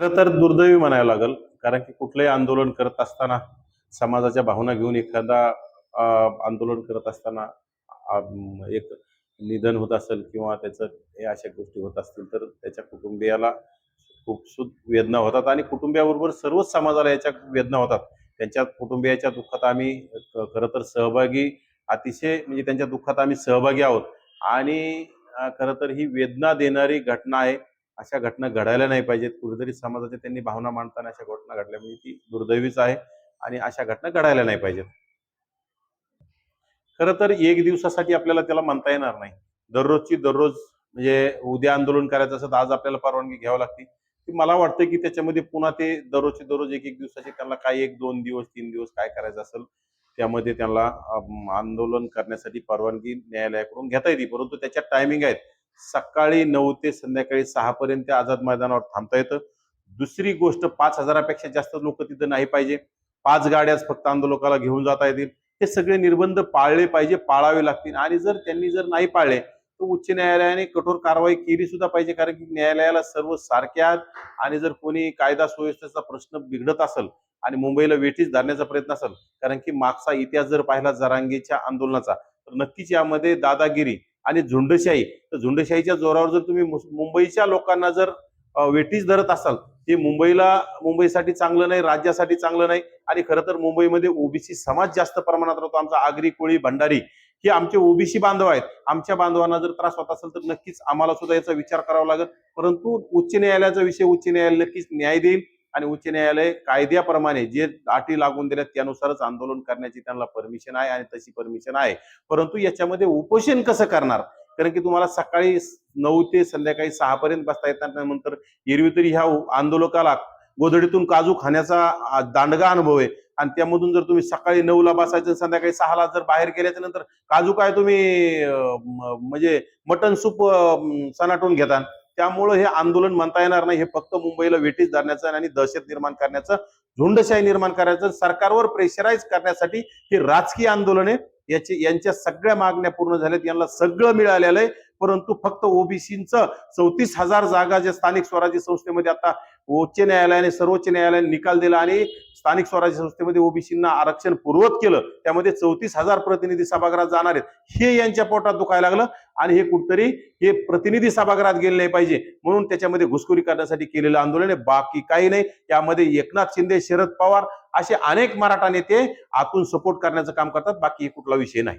खरं तर दुर्दैवी म्हणायला लागेल कारण की कुठलंही आंदोलन करत असताना समाजाच्या भावना घेऊन एखादा आंदोलन करत असताना एक निधन होत असेल किंवा त्याचं हे अशा गोष्टी होत असतील तर त्याच्या कुटुंबियाला खूप सुद वेदना होतात आणि कुटुंबियाबरोबर सर्वच समाजाला याच्या वेदना होतात. त्यांच्या कुटुंबियाच्या दुःखात आम्ही खरं तर सहभागी अतिशय म्हणजे त्यांच्या दुःखात आम्ही सहभागी आहोत. आणि खरं तर ही वेदना देणारी घटना आहे. अशा घटना घडायला नाही पाहिजेत. कुठेतरी समाजाच्या त्यांनी भावना मांडताना अशा घटना घडल्या. म्हणजे ती दुर्दैवीच आहे आणि अशा घटना घडायला नाही पाहिजेत. खरं तर एक दिवसासाठी आपल्याला त्याला म्हणता येणार नाही. दररोजची दररोज म्हणजे उद्या आंदोलन करायचं असं तर आज आपल्याला परवानगी घ्यावी लागते. की मला वाटतं की त्याच्यामध्ये पुन्हा ते दररोजचे दररोज एक एक दिवसाचे त्यांना काय एक दोन दिवस तीन दिवस काय करायचं असेल त्यामध्ये त्यांना आंदोलन करण्यासाठी परवानगी न्यायालयाकडून घेता येते. परंतु त्याच्यात टायमिंग आहेत. सकाळी नऊ ते संध्याकाळी सहा पर्यंत आझाद मैदानावर थांबता येतं. दुसरी गोष्ट पाच हजारापेक्षा जास्त लोक तिथं नाही पाहिजे. पाच गाड्याच फक्त आंदोलकाला घेऊन जाता येतील. हे सगळे निर्बंध पाळले पाहिजे पाळावे लागतील. आणि जर त्यांनी जर नाही पाळले तर उच्च न्यायालयाने कठोर कारवाई केली सुद्धा पाहिजे कारण की न्यायालयाला सर्व सारख्या आहेत. आणि जर कोणी कायदा सुव्यवस्थेचा प्रश्न बिघडत असेल आणि मुंबईला वेठीच धरण्याचा प्रयत्न असेल कारण की मागचा इतिहास जर पाहिला जरांगीच्या आंदोलनाचा तर नक्कीच यामध्ये दादागिरी आणि झुंडशाही. तर झुंडशाहीच्या जोरावर जर तुम्ही मुस- मुंबईच्या लोकांना जर वेटीस धरत असाल ते मुंबईला मुंबईसाठी चांगलं नाही राज्यासाठी चांगलं नाही आणि खरं तर मुंबईमध्ये ओबीसी समाज जास्त प्रमाणात राहतो. आमचा आगरी कोळी भंडारी हे आमचे ओबीसी बांधव आहेत. आमच्या बांधवांना जर त्रास होत असेल तर नक्कीच आम्हाला सुद्धा याचा विचार करावा लागेल. परंतु उच्च न्यायालयाचा विषय उच्च न्यायालय नक्कीच न्याय देईल. आणि उच्च न्यायालय कायद्याप्रमाणे जे अटी लागून दिल्यात त्यानुसारच आंदोलन करण्याची त्यांना परमिशन आहे आणि तशी परमिशन आहे. परंतु याच्यामध्ये उपोषण कसं करणार? कारण की तुम्हाला सकाळी नऊ ते संध्याकाळी सहा पर्यंत बसता येतात नंतर एरवी तरी ह्या आंदोलकाला गोधडीतून काजू खाण्याचा दांडगा अनुभव आहे. आणि त्यामधून जर तुम्ही सकाळी नऊला बसायचं संध्याकाळी सहाला जर बाहेर गेल्याच्यानंतर काजू काय तुम्ही म्हणजे मटन सूप सनाटून घेता? त्यामुळं हे आंदोलन म्हणता येणार नाही. हे फक्त मुंबईला वेठीस धरण्याचं आणि दहशत निर्माण करण्याचं झुंडशाही निर्माण करायचं सरकारवर प्रेशराईज करण्यासाठी ही राजकीय आंदोलन आहे. याची यांच्या सगळ्या मागण्या पूर्ण झाल्यात. यांना सगळं मिळालेलं आहे. परंतु फक्त ओबीसीचं चौतीस हजार जागा ज्या स्थानिक स्वराज्य संस्थेमध्ये आता उच्च न्यायालयाने सर्वोच्च न्यायालयाने निकाल दिला आणि स्थानिक स्वराज्य संस्थेमध्ये ओबीसींना आरक्षण पूर्वत केलं त्यामध्ये चौतीस हजार प्रतिनिधी सभागृहात जाणार आहेत. हे यांच्या पोटात दुखायला लागलं आणि हे कुठतरी हे प्रतिनिधी सभागृहात गेले नाही पाहिजे म्हणून त्याच्यामध्ये घुसखोरी करण्यासाठी केलेलं आंदोलन आहे. बाकी काही नाही. यामध्ये एकनाथ शिंदे शरद पवार असे अनेक मराठा नेते आतून सपोर्ट करण्याचं काम करतात. बाकी हे कुठला विषय नाही.